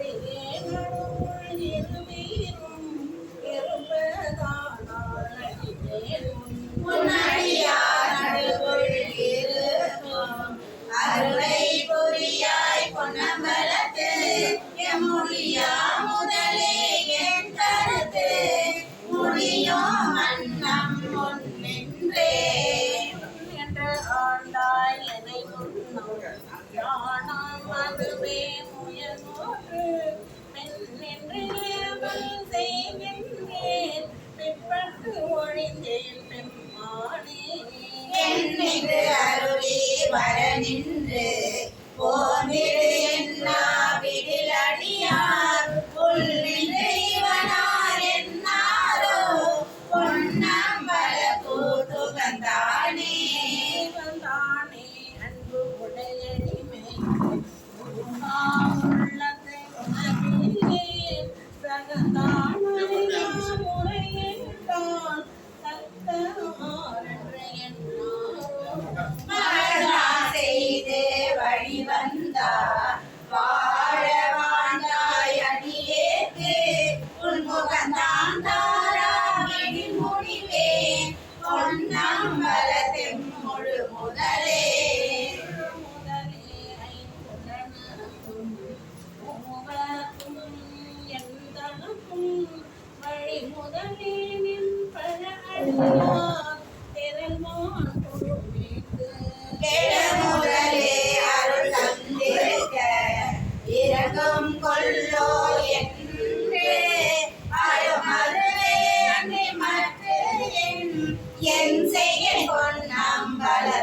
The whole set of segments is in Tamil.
ating அதுவே முயல் போன்று செய்கின்றேன் பிற்பட்டு ஒழிந்தேன் அருளி வர நின்று போனிரு mala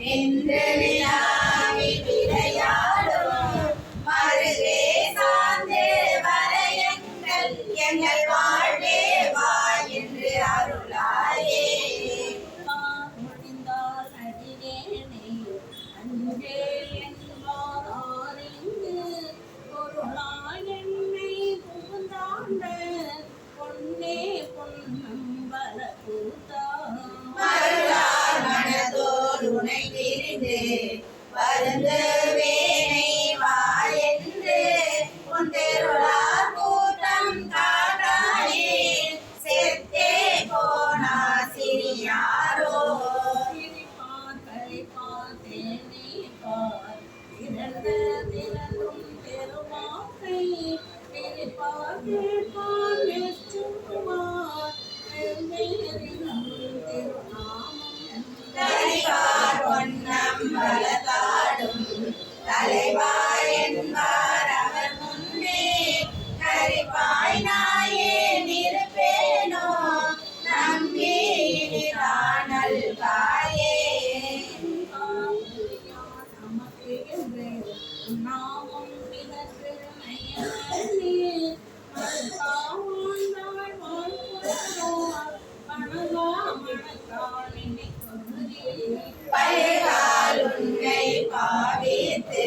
என்றிலா பல்கால் உன்னை பாவித்து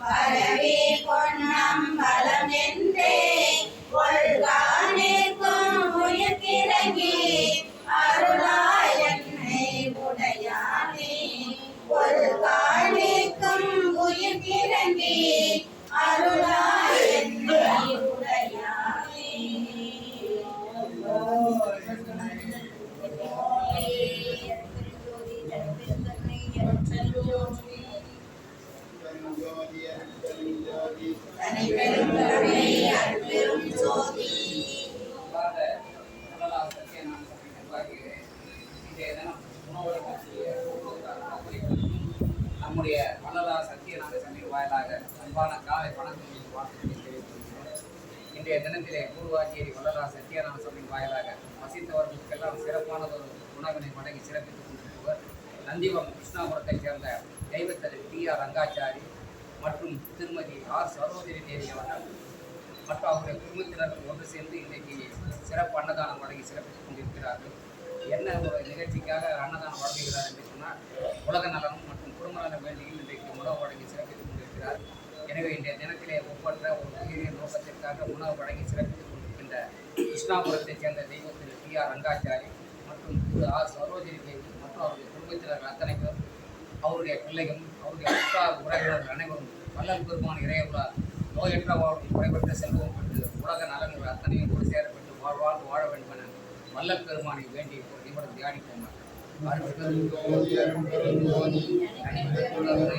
பரவி இன்றைய தினத்திலே பூர்வாச்சேரி வள்ளலார் சத்யநாராயண சாமி வாயிலாக வசித்தவர்களுக்கெல்லாம் சிறப்பானதொரு உணவினை வழங்கி சிறப்பித்துக் கொண்டிருப்பவர் நந்திவம் கிருஷ்ணாபுரத்தைச் சேர்ந்த தெய்வத்தர் டி ஆர் ரங்காச்சாரி மற்றும் திருமதி ஆர் சரோஜினி தேவி அவர்கள். மற்றும் அவருடைய குடும்பத்தினர்கள் ஒன்று சேர்ந்து இன்றைக்கு சிறப்பு அன்னதானம் வழங்கி சிறப்பித்துக் கொண்டிருக்கிறார்கள். என்ன ஒரு நிகழ்ச்சிக்காக அன்னதானம் வழங்குகிறார் என்று சொன்னால் உலக நலனும் மற்றும் குடும்ப நலம் வேண்டியில் இன்றைக்கு உணவு வழங்கி சிறப்பித்துக் கொண்டிருக்கிறார். எனவே இன்றைய தினத்திலே ஒவ்வொன்ற ஒரு உயிரிய நோக்கத்திற்காக உணவு வழங்கி சிறப்பித்துக் கொண்டிருக்கின்ற கிருஷ்ணாபுரத்தைச் சேர்ந்த தெய்வத்தில் டி ஆர் ரங்காச்சாரி மற்றும் திரு ஆர் சரோஜினி தேவி மற்றும் அவருடைய குடும்பத்தினர் அத்தனைக்கும் அவருடைய பிள்ளைகளும் அவருடைய உற்றார் உறவினர்கள் அனைவரும் வல்லல் பெருமான் இறையவரால் நோயற்ற வாழும் குறைபட்ட செல்வம் பெற்று உலக நலன்கள் அத்தனையும் ஒரு சேரப்பட்டு வாழ்வாழ்ந்து வாழ வேண்டும் என வல்லல் பெருமானை வேண்டி ஒரு நிமிடம் தியானிப்போம். அருட்பெருஞ்சோதி, அருட்பெருஞ்சோதி, தனிப்பெருங்கருணை,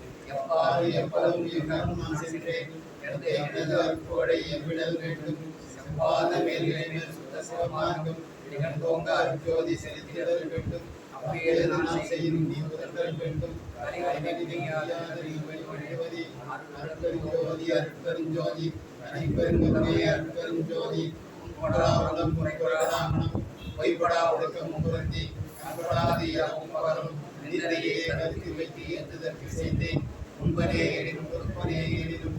அன்பு செயல் எப்பாறு எப்பதும் எங்கும் நான் சென்றேன்? எனது எனது எவ்விடல் வேண்டும். செவ்வாத மேல்களை மேல் சுத்த சிவமார்க்கம் நிகழ்ந்தோங்க அருட்ஜோதி செலுத்திடல் வேண்டும். அப்படியே நான் செய்யும் நீ வேண்டும். அருட்பெருஞ்சோதி அருட்பெருஞ்சோதி அருட்பெருஞ்சோதி பொய்படா அன்படாது யாவும் பகரும் நிந்தனையே கருத்து வைத்து எந்ததற்கு செய்தேன் உண்பனே எனினும் பொறுப்பனே எனினும்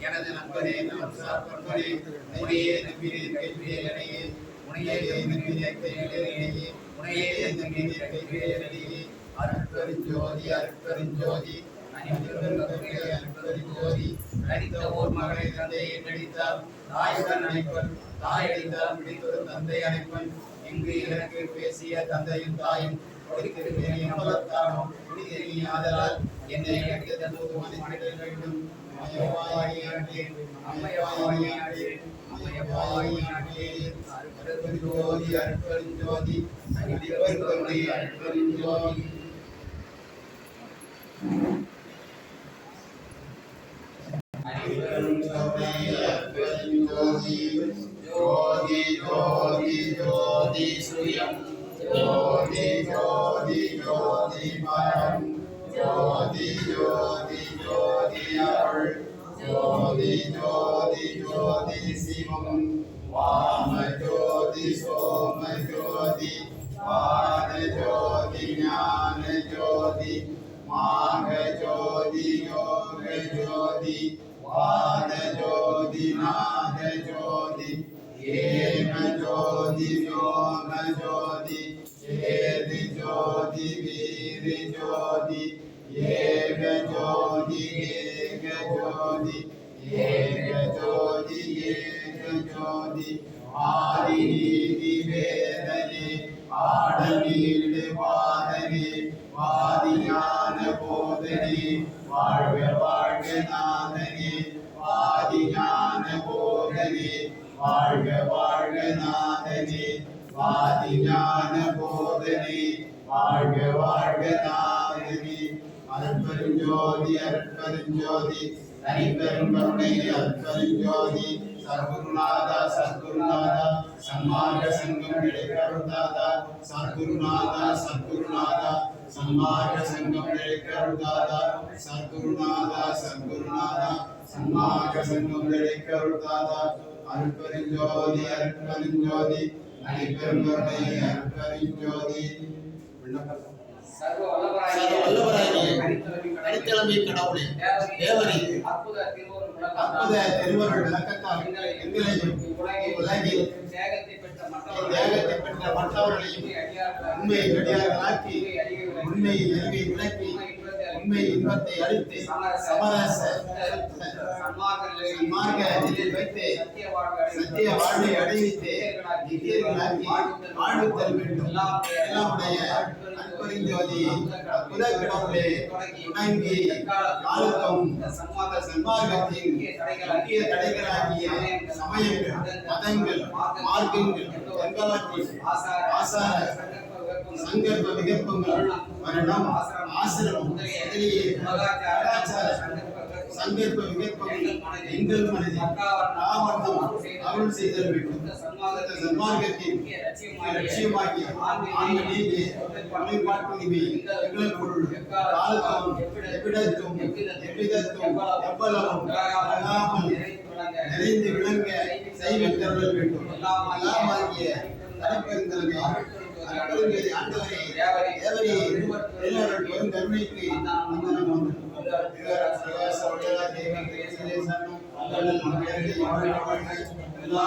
எனது நண்பனே நான் நம்பினேன் நம்பினேன் நம்பினேன் அருட்பெருஞ்சோதி அருட்பெருஞ்சோதி அருட்பெருஞ்சோதி நடித்த ஓர் மகளை தந்தையை நடித்தார் தாயுடன் அழைப்பன் தாய் அடித்தார் பிடித்தொரு தந்தை அழைப்பன் இங்கு எனக்கு பேசிய தந்தையும் தாயும் கொடுக்கிறேன் அமலத்தானோ குடிதேனி ஆதலால் என்னை எனக்கு தந்தோது மதிப்பிட வேண்டும் அம்மையவாயியாண்டே அம்மையவாயியாண்டே அம்மையவாயியாண்டே அருட்பெருஞ்சோதி அருட்பெருஞ்சோதி அருட்பெருஞ்சோதி அருட்பெருஞ்சோதி ஜோதி ஜோதி ஜோதி சுயம் ஜோதி ஜோதி ஜோதி மரம் ஜோதி ஜோதி ஜோதி அருள் ஜோதி ஜோதி ஜோதி சிவம் வாம ஜோதி சோம ஜோதி வான ஜோதி ஞான ஜோதி மாக ஜோதி யோக ஜோதி வான ஜோதி நாத ஜோதி ஏக ஜோதி யோக ஜோதி ஏது ஜோதி வீர ஜோதி ஏக ஜோதி ஏக ஜோதி ஏக ஜோதி ஏக வாழ்கநாதனே வாழ்க ஞான போதனே வாழ்க வாழ்க நாதனே அற்பருஞ்சோதி அருட்பெருஞ்சோதி தனிப்பெரும் கருணை அற்பருஞ்சோதி சர்க்குருநாதா சர்க்குருநாதா சன்மார்க்க சங்கம் இடைக்கருதாதா சர்க்குருநாதா சர்க்குருநாதா. சன்மார்க்க சங்கம் இடைக்கருதாதா சர்க்குருநாதா சர்க்குருநாதா சன்மார்க்க சங்கம் இடைக்கருதாதா அருட்பெருஞ்சோதி அருட்பெருஞ்சோதி அடிப்பெருங்கருணை அருட்பெருஞ்சோதி விண்ணப்பம் சர்வ வல்லவராகிய சர்வ வல்லவராகிய அடித்தளமே கடவுளே. அடித்தளமே கடவுளே தேவரீ, தேவரீ, அற்புத திருவருள் அற்புத விளக்கத்தால் திருவருள் விளக்கத்தால் எங்களையும் உலகில் தேகத்தை பெற்ற தேகத்தை பெற்ற மற்றவர்களையும் உண்மை அடியார்களாக்கி உண்மையை நெருங்கி விளக்கி உண்மை இன்பத்தை அழித்து சமரச மார்க்க நிலையில் வைத்து சத்திய வாழ்வை அடைவித்து நித்தியர்களாக்கி வாழ்வுத்தல் வேண்டும். எல்லாமுடைய அற்பரிஞ்சோதி அற்புத கடவுளே வணங்கி காலத்தும் சன்மார்க்க சன்மார்க்கத்தின் முக்கிய தடைகளாகிய சமயங்கள் மதங்கள் மார்க்கங்கள் ஆசார சங்கல்ப விகற்பங்கள் வருடம் ஆசிரமம் முதலிய கலாச்சார சங்கல்ப விகற்பங்கள் எங்கள் மனதில் ராவணம் அருள் செய்தல் வேண்டும். சன்மார்க்கத்தின் லட்சியமாகிய ஆன்ம நீதி வழிபாட்டுரிமை எங்களுக்குள் காலத்தும் எவ்விடத்தும் எவ்விதத்தும் எவ்வளவும் நிறைந்து விளங்க செய்வித்தருள வேண்டும். எல்லாமாகிய தனிப்பெருந்தலைமை அருட்பெருஞ்சோதி ஆண்டவரே தேவரே எல்லாரும் பெரும் கருணைக்கு வாழ்க வாழ்க. எல்லா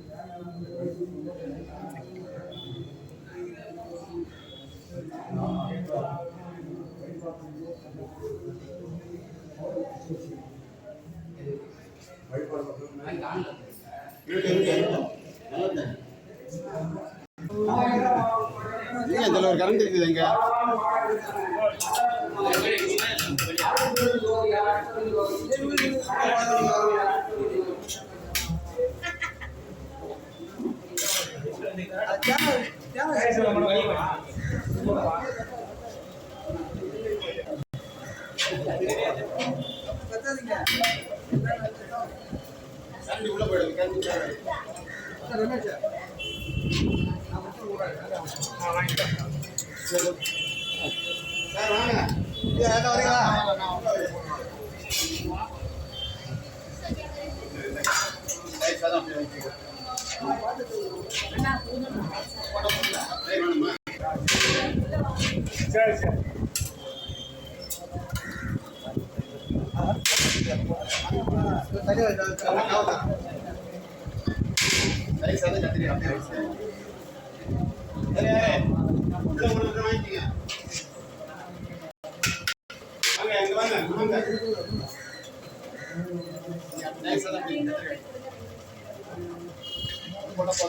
சார் வாங்க இது ஏதா வரீங்களா சரி சார் கத்திரி அப்படியே சரி உள்ள ஒரு நிமிஷம் வாங்கிக்கங்க வாங்க இங்க வாங்க வாங்க போடணும்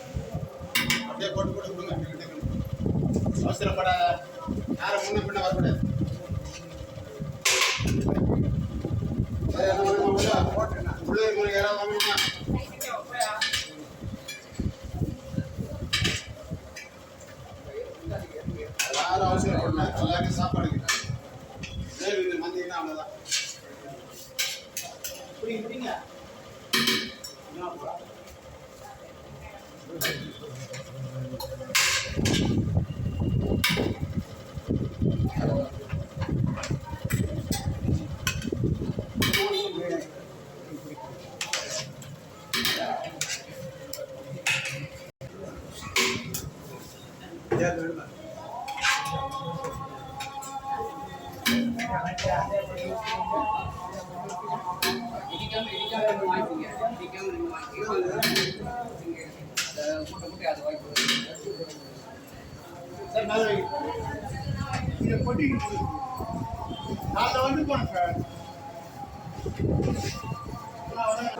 அப்படியே போட்டு போட்டு கொடுங்க அவசரப்படாத யாரும் முன்ன பின்ன வரக்கூடாது வேற என்ன யாராவது யாரும் அவசரப்படல. எல்லாருக்கும் சாப்பாடு நாளை வந்து போனேன் சார்